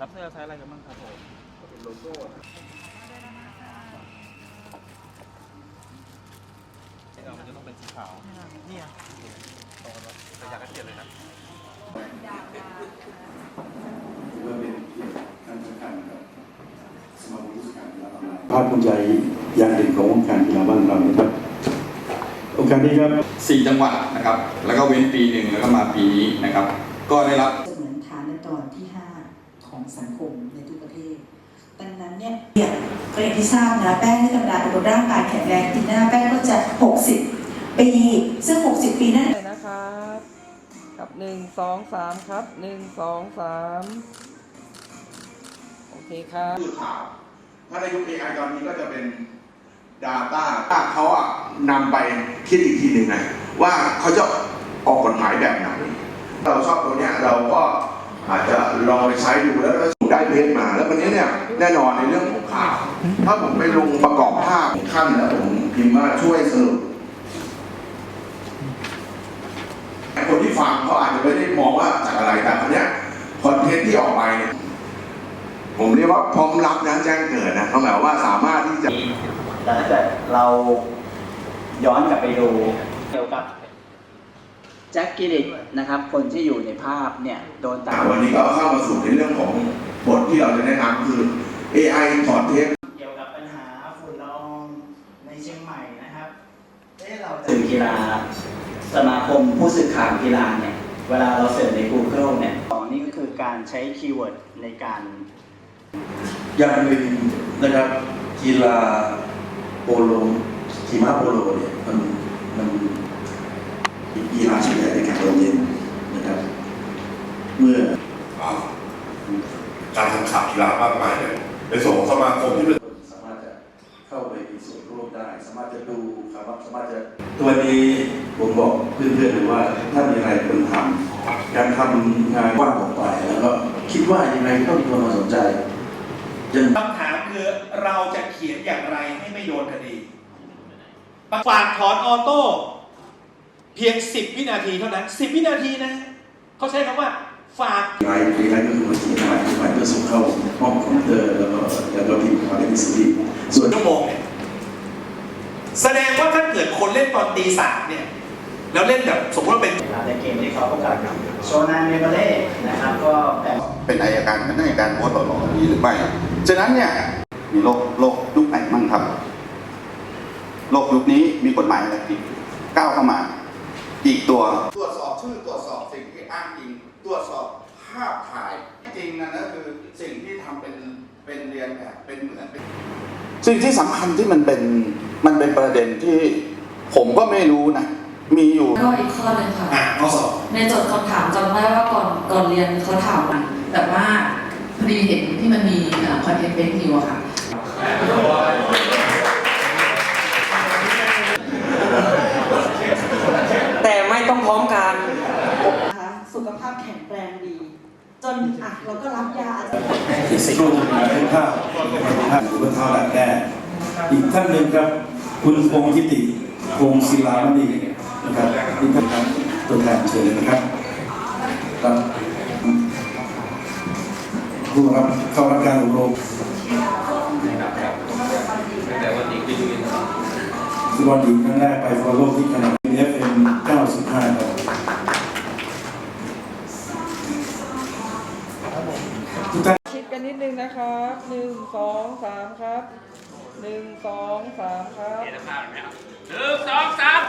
รับเสื้อไซส์อะไรกันบ้างครับผมเป็นโลโก้นะเรามันจะต้องเป็นสีขาวนี่อะตรงกันว่าแต่อยากให้เปลี่ยนเลยนะถือว่าเป็นเกียรติขั้นสำคัญกับสมาคมผู้สื่อข่าวกีฬาออนไลน์ภาคภูมิใจอย่างหนึ่งของวงการกีฬาบ้านเรานะครับโอกาสนี้ครับ4จังหวัดนะครับ แล้วก็เว้นปีหนึ่งแล้วก็มาปีนี้นะครับ ก็ได้รับจะเหมือนฐานตอนที่5 ของสังคมในทุกประเทศ ดังนั้นเนี่ยเนี่ยก็อย่างที่ทราบนะแป้งที่ธรรมดาเป็นคนร่างกายแข็งแรงปีหน้าแป้งก็จะ 60 ปี ซึ่ง 60 ปีนั่นเลยนะครับครับหนึ่งสองสามครับหนึ่งสองสามโอเคครับสื่อข่าวถ้าในยุค AI ตอนนี้ก็จะเป็น Data ถ้าเขาอะนำไปคิดอีกทีหนึ่งไงว่าเขาจะออกกฎหมายแบบไหนเราชอบตัวเนี้ยเราก็ อาจจะลองไปใช้ดูแล้วได้เพจมา แล้ววันนี้เนี่ยแน่นอนในเรื่องของข่าวถ้าผมไปลงประกอบภาพขั้นแล้วผมพิมพ์ว่าช่วยสรุปคนที่ฟังเขาอาจจะไม่ได้มองว่าจากอะไรแต่คนเนี้ยคอนเทนต์ที่ออกไปเนี่ยผมเรียกว่าพร้อมรับนะแจ้งเกิดนะเขาหมายว่าสามารถที่จะแต่ถ้าเกิดเราย้อนกลับไปดูเกี่ยวกับ แจ็คกิลิกนะครับ คนที่อยู่ในภาพเนี่ย โดนตัดวันนี้ก็เข้ามาสู่ในเรื่องของบทที่เราจะแนะนำคือ AI ถอดเทปเกี่ยวกับปัญหาฝุ่นละอองในเชียงใหม่นะครับเอ๊ะเราจะสื่อกีฬาสมาคมผู้สื่อข่าวกีฬาเนี่ย เวลาเราเสิร์ชใน Google เนี่ยสองนี่ก็คือการใช้คีย์เวิร์ดในการอย่างหนึ่งนะครับกีฬาโปโลขี่ม้าโปโลเนี่ยมันมันเป็น กีฬาชนิดใหญ่ในการลงเล่นนะครับ เมื่อการแข่งขันกีฬามากมายเนี่ยในส่วนของสมาคมที่เป็นสามารถจะเข้าไปมีส่วนร่วมได้ สามารถจะดูครับสามารถจะตัวนี้ผมบอกเพื่อนๆเลยว่าถ้ามีอะไรควรทำการทำงานกว้างออกไปแล้วก็คิดว่ายังไงก็ต้องมีคนมาสนใจยังคำถามคือเราจะเขียนอย่างไรให้ไม่โดนคดีฝากถอนออโต้ เพียง 10 วินาทีเท่านั้น 10 วินาทีนะเขาใช้คำว่าฝากไลฟ์ไลฟ์ก็คือมาเขียนอะไรขึ้นไปเพื่อส่งเข้าห้องคอมพิวเตอร์แล้วก็แล้วก็พิมพ์มาในหนังสือพิมพ์ส่วนชั่วโมงเนี่ยแสดงว่าถ้าเกิดคนเล่นตอนตีสามเนี่ย แล้วเล่นแบบสมมติว่าเป็นในเกมที่เขาประกาศโชนาเมเบเล่นะครับก็แบ่งเป็นอายการเป็นอายการโพสต์ต่อๆนี้หรือไม่ ฉะนั้นเนี่ยมีโลกโลกยุคไหนมั่งครับ โลกยุคนี้มีกฎหมายอะไรอีกก้าวเข้ามา อีกตัว ตรวจสอบชื่อตรวจสอบสิ่งที่อ้างอิงตรวจสอบภาพถ่ายจริงนะนั่นคือสิ่งที่ทำเป็นเป็นเรียนแบบเป็นเหมือนเป็นสิ่งที่สำคัญที่มันเป็นมันเป็นประเด็นที่ผมก็ไม่รู้นะ มีอยู่ก็อีกข้อหนึ่งค่ะ อะข้อสอบในโจทย์คำถามจำได้ว่าก่อนก่อนเรียนเขาถามมาแต่ว่าพอดีเห็นที่มันมีคอนเทนต์เฟซนิวอะค่ะ แต่ไม่ต้องพร้อมกัน นะคะสุขภาพแข็งแรงดี จน อะเราก็รับยาอีกสักครู่จะมีให้ภาพภาพหรือว่าเท้าดัดแก้อีกท่านหนึ่งครับ คุณพงษ์ทิติพงศิลามณีนะครับนี่ท่านครับตัวแทนเชิญเลยนะครับครับผู้รับเข้ารับการอบรมแต่วันนี้คือฟุตบอลหญิงครั้งแรกไปฟุตบอลโลกที่แคนาดา FM 95ครับ นิดนึงนะครับหนึ่งสองสามครับหนึ่งสองสามครับ เห็นภาพไหมครับหนึ่งสองสาม